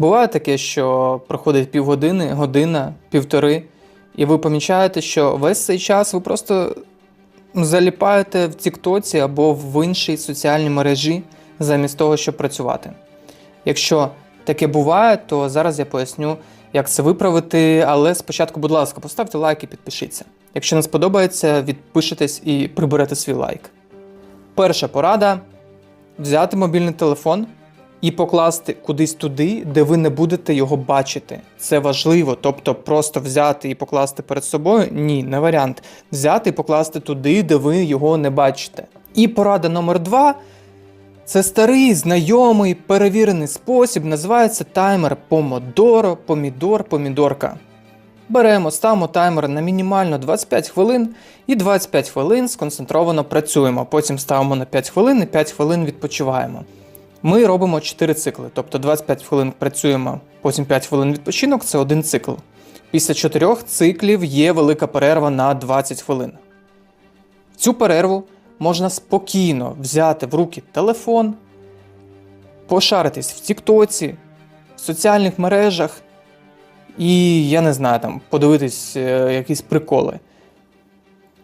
Буває таке, що проходить півгодини, година, півтори, і ви помічаєте, що весь цей час ви просто заліпаєте в Тіктоці або в іншій соціальній мережі замість того, щоб працювати. Якщо таке буває, то зараз я поясню, як це виправити. Але спочатку, будь ласка, поставте лайк і підпишіться. Якщо не сподобається, відпишитесь і приберете свій лайк. Перша порада взяти мобільний телефон і покласти кудись туди, де ви не будете його бачити. Це важливо. Тобто, просто взяти і покласти перед собою ні, не варіант. Взяти і покласти туди, де ви його не бачите. І порада номер два. Це старий, знайомий, перевірений спосіб, називається таймер помодоро, помідор, помідорка. Беремо, ставимо таймер на мінімально 25 хвилин і 25 хвилин сконцентровано працюємо. Потім ставимо на 5 хвилин і 5 хвилин відпочиваємо. Ми робимо 4 цикли, тобто 25 хвилин працюємо, потім 5 хвилин відпочинок це один цикл. Після 4 циклів є велика перерва на 20 хвилин. Цю перерву можна спокійно взяти в руки телефон, пошаритись в Тіктоці, в соціальних мережах і, я не знаю, там, подивитись е, якісь приколи.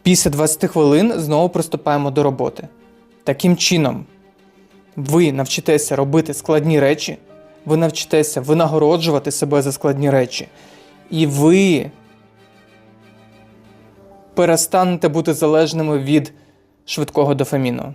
Після 20 хвилин знову приступаємо до роботи. Таким чином, ви навчитеся робити складні речі, ви навчитеся винагороджувати себе за складні речі, і ви перестанете бути залежними від швидкого дофаміну.